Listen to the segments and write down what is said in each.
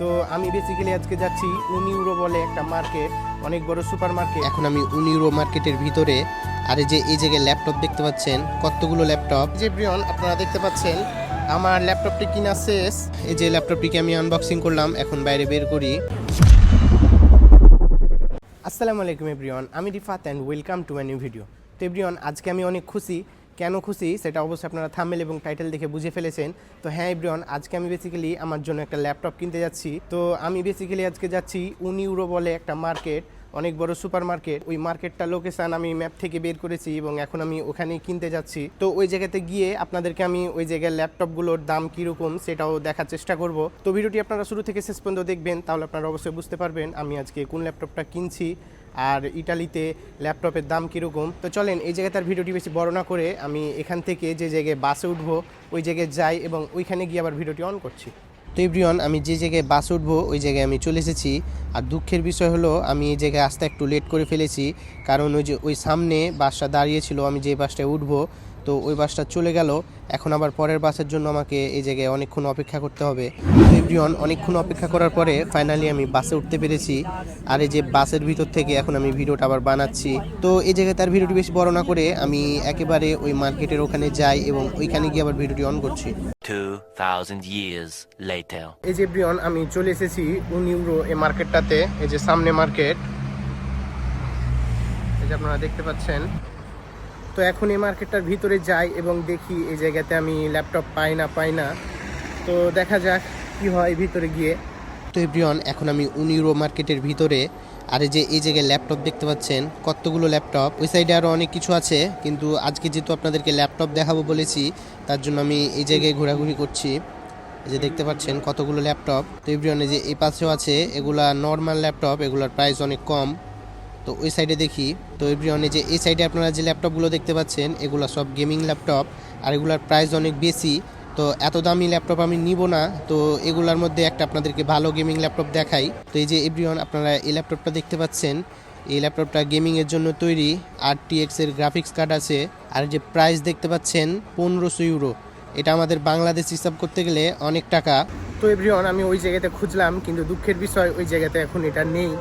তো আমি বেসিক্যালি আজকে যাচ্ছি উনিউরো বলে একটা মার্কেট অনেক বড় সুপার মার্কেট এখন আমি উনিউরো মার্কেটের ভিতরে আর এই যে এই জায়গায় ল্যাপটপ দেখতে পাচ্ছেন কতগুলো ল্যাপটপ যে ব্রিয়ন আপনারা দেখতে পাচ্ছেন আমার ল্যাপটপটি কিনা শেষ। এই যে ল্যাপটপটিকে আমি আনবক্সিং করলাম এখন বাইরে বের করি। আসসালামু আলাইকুম এভরিওয়ান আমি Rifat and welcome to my new video তো এভরিওয়ান আজকে আমি অনেক খুশি কেন খুশি সেটা অবশ্যই আপনারা থামেল এবং টাইটেল দেখে বুঝে ফেলেছেন। তো হ্যাঁ এভরিওয়ান, আজকে আমি বেসিক্যালি আমার জন্য একটা ল্যাপটপ কিনতে যাচ্ছি। তো আমি বেসিক্যালি আজকে যাচ্ছি উনিউরো বলে একটা মার্কেট অনেক বড় সুপার মার্কেট ওই মার্কেটটা লোকেশান আমি ম্যাপ থেকে বের করেছি এবং এখন আমি ওখানেই কিনতে যাচ্ছি। তো ওই জায়গাতে গিয়ে আপনাদেরকে আমি ওই জায়গার ল্যাপটপগুলোর দাম কীরকম সেটাও দেখার চেষ্টা করব। তো ভিডিওটি আপনারা শুরু থেকে শেষ পর্যন্ত দেখবেন, তাহলে আপনারা অবশ্যই বুঝতে পারবেন আমি আজকে কোন ল্যাপটপটা কিনছি। আর ইটালিতে ল্যাপটপের দাম কীরকম? তো চলেন, এই জায়গায় তার ভিডিওটি বেশি বড় না করে আমি এখান থেকে যে জায়গায় বাসে উঠবো, ওই জায়গায় যাই এবং ওইখানে গিয়ে আবার ভিডিওটি অন করছি। তো এভরিওয়ান, আমি যে জায়গায় বাস উঠবো, ওই জায়গায় আমি চলে এসেছি। আর দুঃখের বিষয় হলো, আমি এই জায়গায় আসতে একটু লেট করে ফেলেছি। কারণ ওই যে, ওই সামনে বাসটা দাঁড়িয়েছিল আমি যে বাসটায় উঠবো তো ওই বাসটা চলে গেল। এখন আবার পরের বাসের জন্য আমাকে এই জায়গায় অনেকক্ষণ অপেক্ষা করতে হবে। এভরিওয়ান অনেকক্ষণ অপেক্ষা করার পরে ফাইনালি আমি বাসে উঠতে পেরেছি। আর এই যে বাসের ভিতর থেকে এখন আমি ভিডিওটা আবার বানাচ্ছি। তো এই জায়গায় তার ভিডিওটি বেশি বড় না করে আমি একেবারে ওই মার্কেটের ওখানে যাই এবং ওইখানে গিয়ে আবার ভিডিওটি অন করছি। 2,000 years later. এই যে ব্রিয়ন আমি চলে এসেছি উনিউরো এই মার্কেটটাতে এই যে সামনে মার্কেট এই যে আপনারা দেখতে পাচ্ছেন। তো এখন এই মার্কেটটার ভিতরে যাই এবং দেখি এই জায়গাতে আমি ল্যাপটপ পাই না পাই না। তো দেখা যাক কি হয় ভিতরে গিয়ে। তো এভরিওয়ান, এখন আমি উনিরো মার্কেটের ভিতরে। আর যে এই জায়গায় ল্যাপটপ দেখতে পাচ্ছেন, কতগুলো ল্যাপটপ। ওই সাইডে আরও অনেক কিছু আছে, কিন্তু আজকে যেহেতু আপনাদেরকে ল্যাপটপ দেখাবো বলেছি, তার জন্য আমি এই জায়গায় ঘোরাঘুরি করছি। এই যে দেখতে পাচ্ছেন কতগুলো ল্যাপটপ। তো এভরিওয়ান যে এই পাশেও আছে, এগুলা নর্মাল ল্যাপটপ, এগুলার প্রাইস অনেক কম। তো ওই সাইডে দেখি। তো এভরিওয়ান যে, এই সাইডে আপনারা যে ল্যাপটপগুলো দেখতে পাচ্ছেন, এগুলো সব গেমিং ল্যাপটপ আর এগুলার প্রাইস অনেক বেশি। তো এত দামি ল্যাপটপ আমি নিব না। তো এগুলার মধ্যে একটা আপনাদেরকে ভালো গেমিং ল্যাপটপ দেখাই। তো এই যে এভরিওয়ান আপনারা এই ল্যাপটপটা দেখতে পাচ্ছেন, এই ল্যাপটপটা গেমিংয়ের জন্য তৈরি। আর এর গ্রাফিক্স কার্ড আছে। আর যে প্রাইস দেখতে পাচ্ছেন, পনেরোশো ইউরো এটা আমাদের বাংলাদেশ হিসাব করতে গেলে অনেক টাকা। তো এভরিওয়ান আমি ওই জায়গাতে খুঁজলাম, কিন্তু দুঃখের বিষয় ওই জায়গাতে এখন এটা নেই।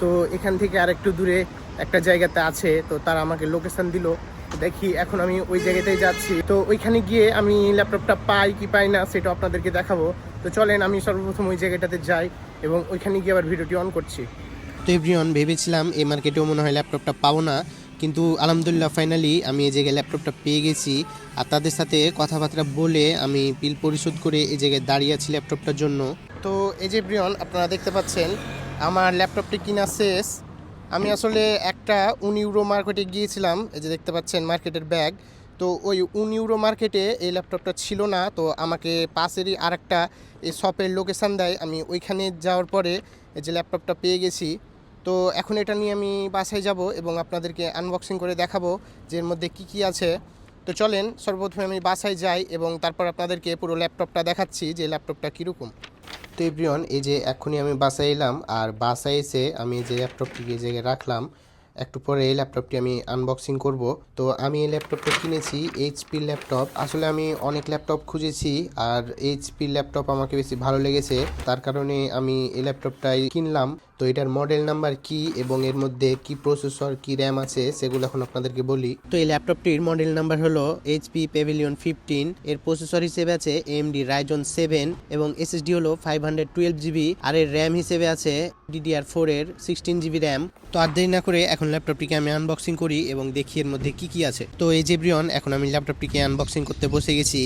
তো এখান থেকে আর একটু দূরে একটা জায়গাতে আছে, তো তারা আমাকে লোকেশন দিল। দেখি এখন আমি ওই জায়গাতেই যাচ্ছি। তো ওইখানে গিয়ে আমি ল্যাপটপটা পাই কি পাই না সেটা আপনাদেরকে দেখাবো। তো চলেন আমি সর্বপ্রথম ওই জায়গাটাতে যাই এবং ওইখানে গিয়ে আবার ভিডিওটি অন করছি। তো এভরিওয়ান, ভেবেছিলাম এই মার্কেটেও মনে হয় ল্যাপটপটা পাবো না, কিন্তু আলহামদুলিল্লাহ ফাইনালি আমি এই জায়গায় ল্যাপটপটা পেয়ে গেছি। আর তাদের সাথে কথাবার্তা বলে আমি বিল পরিশোধ করে এই জায়গায় দাঁড়িয়ে আছি ল্যাপটপটার জন্য। তো এই যে ব্রিয়ন আপনারা দেখতে পাচ্ছেন আমার ল্যাপটপটি কিনা শেষ। আমি আসলে একটা উনিউরো মার্কেটে গিয়েছিলাম, এই যে দেখতে পাচ্ছেন মার্কেটের ব্যাগ। তো ওই উনিউরো মার্কেটে এই ল্যাপটপটা ছিল না, তো আমাকে পাশেরই আরেকটা এই শপের লোকেশান দেয়। আমি ওইখানে যাওয়ার পরে এই যে ল্যাপটপটা পেয়ে গেছি। তো এখন এটা নিয়ে আমি বাসায় যাব এবং আপনাদেরকে আনবক্সিং করে দেখাবো যে এর মধ্যে কী কী আছে। তো চলেন, সর্বপ্রথমে আমি বাসায় যাই এবং তারপর আপনাদেরকে পুরো ল্যাপটপটা দেখাচ্ছি যে ল্যাপটপটা কীরকম। তো এভরিওয়ান, এই যে এখনই আমি বাসায় এলাম, আর বাসায় এসে আমি যে ল্যাপটপটি এই জায়গায় রাখলাম, একটু পরে এই ল্যাপটপটি আমি আনবক্সিং করব। তো আমি এই ল্যাপটপটা কিনেছি এইচপি ল্যাপটপ। আসলে আমি অনেক ল্যাপটপ খুঁজেছি, আর এইচপি ল্যাপটপ আমাকে বেশি ভালো লেগেছে। তার কারণে আমি এই ল্যাপটপটাই কিনলাম। তো এটার মডেল নাম্বার কি এবং এর মধ্যে কি প্রসেসর কি র্যাম আছে সেগুলো এখন আপনাদেরকে বলি। তো এই ল্যাপটপটির মডেল নাম্বার হলো এইচপি প্যাভিলিয়ন ফিফটিন এর প্রসেসর হিসেবে আছে এমডি রাইজন সেভেন এবং এসএসডি হলো ফাইভ হান্ড্রেড টুয়েলভ জিবি আর এর র্যাম হিসেবে আছে ডিডিআর ফোর এর সিক্সটিন জিবি র্যাম তো আর দেরি না করে এখন ল্যাপটপটিকে আমি আনবক্সিং করি এবং দেখি এর মধ্যে কি কি আছে। তো এই যে ব্রিয়ন এখন আমি ল্যাপটপটিকে আনবক্সিং করতে বসে গেছি।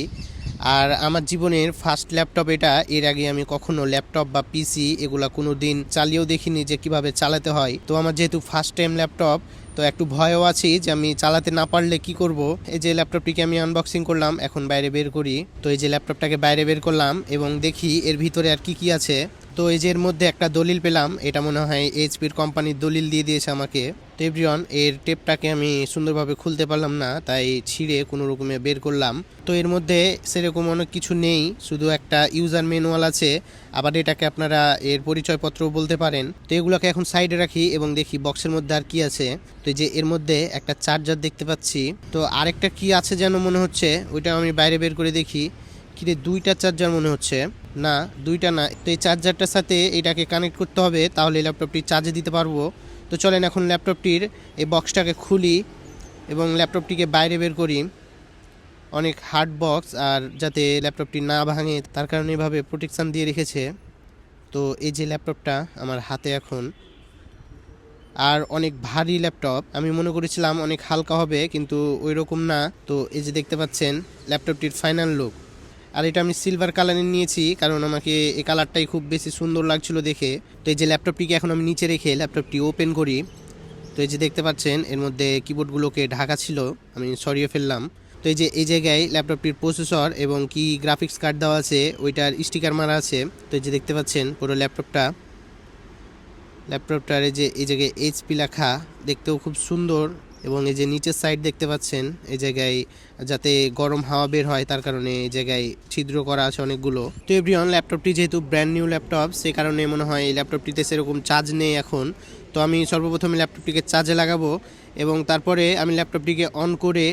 আর আমার জীবনের ফার্স্ট ল্যাপটপ এটা, এর আগে আমি কখনো ল্যাপটপ বা পিসি এগুলা কোনো দিন চালিয়েও দেখিনি যে কীভাবে চালাতে হয়। তো আমার যেহেতু ফার্স্ট টাইম ল্যাপটপ তো একটু ভয়ও আছি যে আমি চালাতে না পারলে কি করব। এই যে ল্যাপটপটিকে আমি আনবক্সিং করলাম, এখন বাইরে বের করি। তো এই যে ল্যাপটপটাকে বাইরে বের করলাম এবং দেখি এর ভিতরে আর কি কি আছে। তো এই যে এর মধ্যে একটা দলিল পেলাম, এটা মনে হয় এইচপির কোম্পানির দলিল দিয়ে দিয়েছে আমাকে। তো এভরিওয়ান, এর টেপটাকে আমি সুন্দরভাবে খুলতে পারলাম না, তাই ছিঁড়ে কোনো রকমে বের করলাম। তো এর মধ্যে সেরকম অনেক কিছু নেই, শুধু একটা ইউজার ম্যানুয়াল আছে। আবার এটাকে আপনারা এর পরিচয়পত্র বলতে পারেন। তো এগুলোকে এখন সাইডে রাখি এবং দেখি বক্সের মধ্যে আর কি আছে। তো যে এর মধ্যে একটা চার্জার দেখতে পাচ্ছি। তো আরেকটা কি আছে যেন মনে হচ্ছে ওইটা আমি বাইরে বের করে দেখি। কিরে দুইটা চার্জার মনে হচ্ছে। না, দুইটা না। তো এই চার্জারটার সাথে এটাকে কানেক্ট করতে হবে, তাহলে ল্যাপটপটি চার্জে দিতে পারব। তো চলেন এখন ল্যাপটপটির এই বক্সটাকে খুলি এবং ল্যাপটপটিকে বাইরে বের করি। অনেক হার্ড বক্স আর যাতে ল্যাপটপটি না ভাঙে, তার কারণে এভাবে প্রোটেকশান দিয়ে রেখেছে। তো এই যে ল্যাপটপটা আমার হাতে এখন। আর অনেক ভারী ল্যাপটপ, আমি মনে করেছিলাম অনেক হালকা হবে, কিন্তু ওই রকম না। তো এই যে দেখতে পাচ্ছেন, ল্যাপটপটির ফাইনাল লুক আর এটা আমি সিলভার কালারের নিয়েছি, কারণ আমাকে এই কালারটাই খুব বেশি সুন্দর লাগছিল দেখে। তো এই যে ল্যাপটপটিকে এখন আমি নিচে রেখে ল্যাপটপটি ওপেন করি, তো এই যে দেখতে পাচ্ছেন, এর মধ্যে কিবোর্ডগুলোকে ঢাকা ছিল, আমি সরিয়ে ফেললাম। তো এই যে, এই জায়গায় ল্যাপটপটির প্রসেসর এবং কি গ্রাফিক্স কার্ড দেওয়া আছে, ওইটার স্টিকার মারা আছে, তো এই যে দেখতে পাচ্ছেন পুরো ল্যাপটপটা ল্যাপটপটার এই যে, এই জায়গায় এইচপি লেখা, দেখতেও খুব সুন্দর। এবং এই যে নিচের সাইড দেখতে পাচ্ছেন, এই জায়গায় যাতে গরম হাওয়া বের হয়, তার কারণে এই জায়গায় ছিদ্র করা আছে অনেকগুলো। তো এভরিওয়ান ল্যাপটপটি যেহেতু ব্র্যান্ড নিউ ল্যাপটপ সে কারণে মনে হয় এই ল্যাপটপটিতে সেরকম চার্জ নেই এখন। তো আমি সর্বপ্রথমে ল্যাপটপটিকে চার্জে লাগাবো এবং তারপরে আমি ল্যাপটপটিকে অন করে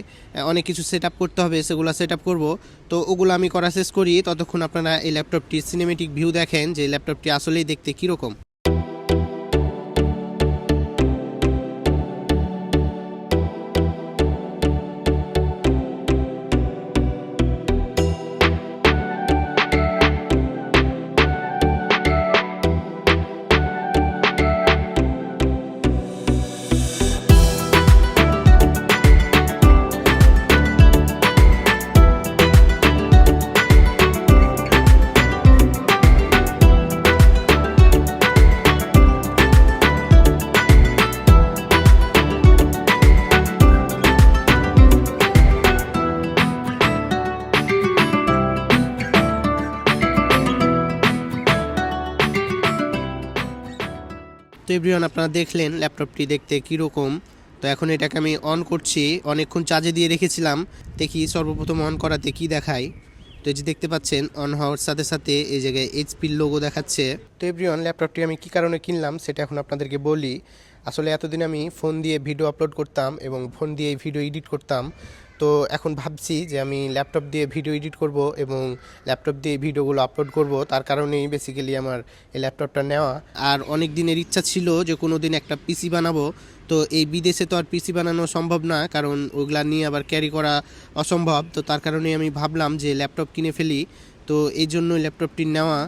অনেক কিছু সেট করতে হবে, সেগুলো সেট আপ করব। তো ওগুলো আমি করা শেষ করি। ততক্ষণ আপনারা এই ল্যাপটপটির সিনেমেটিক ভিউ দেখেন যে ল্যাপটপটি আসলেই দেখতে কীরকম। এভরিওয়ান আপনারা দেখলেন ল্যাপটপটি দেখতে কীরকম। তো এখন এটাকে আমি অন করছি, অনেকক্ষণ চার্জে দিয়ে রেখেছিলাম। দেখি সর্বপ্রথম অন করাতে কি দেখায়। তো এই যে দেখতে পাচ্ছেন অন হওয়ার সাথে সাথে এই জায়গায় এইচপির লোগো দেখাচ্ছে। তো এভরিওয়ান ল্যাপটপটি আমি কী কারণে কিনলাম সেটা এখন আপনাদেরকে বলি। আসলে এতদিন আমি ফোন দিয়ে ভিডিও আপলোড করতাম এবং ফোন দিয়ে ভিডিও এডিট করতাম। তো এখন ভাবছি যে আমি ল্যাপটপ দিয়ে ভিডিও এডিট করব এবং ল্যাপটপ দিয়ে ভিডিওগুলো আপলোড করব। তার কারণেই বেসিক্যালি আমার এই ল্যাপটপটা নেওয়া। আর অনেক দিনের ইচ্ছা ছিল যে কোনো দিন একটা পিসি বানাবো। তো এই বিদেশে তো আর পিসি বানানো সম্ভব না, কারণ ওগুলা নিয়ে আবার ক্যারি করা অসম্ভব। তো তার কারণে আমি ভাবলাম যে ল্যাপটপ কিনে ফেলি। তো এই জন্য ল্যাপটপটি নেওয়া।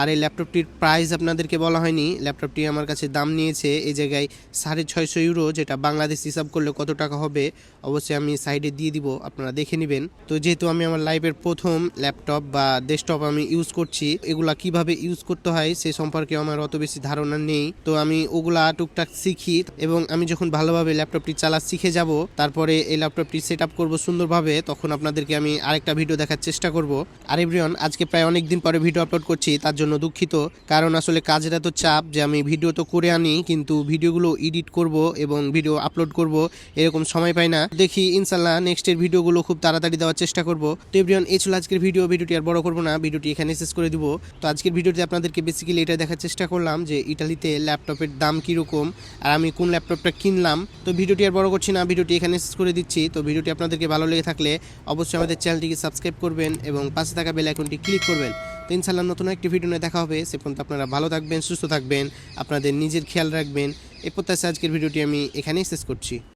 আর এই ল্যাপটপটির প্রাইস আপনাদেরকে বলা হয়নি, ল্যাপটপটি আমার কাছে দাম নিয়েছে এই জায়গায় সাড়ে ছয়শো ইউরো, যেটা বাংলাদেশ হিসাব করলে কত টাকা হবে, অবশ্যই আমি সাইডে দিয়ে দিব, আপনারা দেখে নেবেন। তো যেহেতু আমি আমার লাইফের প্রথম ল্যাপটপ বা ডেস্কটপ আমি ইউজ করছি, এগুলা কীভাবে ইউজ করতে হয় সে সম্পর্কে আমার অত বেশি ধারণা নেই। তো আমি ওগুলা টুকটাক শিখি এবং আমি যখন ভালোভাবে ল্যাপটপটি চালা শিখে যাব, তারপরে এই ল্যাপটপটি সেট আপ করব সুন্দরভাবে, তখন আপনাদেরকে আমি আরেকটা ভিডিও দেখার চেষ্টা করব। আর এভরিওয়ান আজকে প্রায় অনেক দিন পরে ভিডিও আপলোড করছি, তার জন্য দুঃখিত। কারণ আসলে কাজের এত চাপ যে আমি ভিডিও তো করে আনি, কিন্তু ভিডিওগুলো এডিট করব এবং ভিডিও আপলোড করব, এরকম সময় পাই না। দেখি ইনশাল্লাহ নেক্সটের ভিডিওগুলো খুব তাড়াতাড়ি দেওয়ার চেষ্টা করব। তো এভরিওয়ান এই ছিল আজকের ভিডিও। ভিডিওটি আর বড় করব না, ভিডিওটি এখানে শেষ করে দিব। তো আজকের ভিডিওতে আপনাদেরকে বেসিক্যালি এটা দেখার চেষ্টা করলাম যে ইটালিতে ল্যাপটপের দাম কীরকম, আর আমি কোন ল্যাপটপটা কিনলাম। তো ভিডিওটি আর বড় করছি না, ভিডিওটি এখানে শেষ করে দিচ্ছি। তো ভিডিওটি আপনাদেরকে ভালো লেগে থাকলে অবশ্যই আমাদের চ্যানেলটিকে সাবস্ক্রাইব করবেন এবং পাশে থাকা বেল আইকনটি ক্লিক করবেন। তো ইনশাল্লাহ নতুন একটি ভিডিও নিয়ে দেখা হবে। সে পর্যন্ত আপনারা ভালো থাকবেন, সুস্থ থাকবেন, আপনাদের নিজের খেয়াল রাখবেন। এ প্রত্যাশা আজকের ভিডিওটি আমি এখানেই শেষ করছি।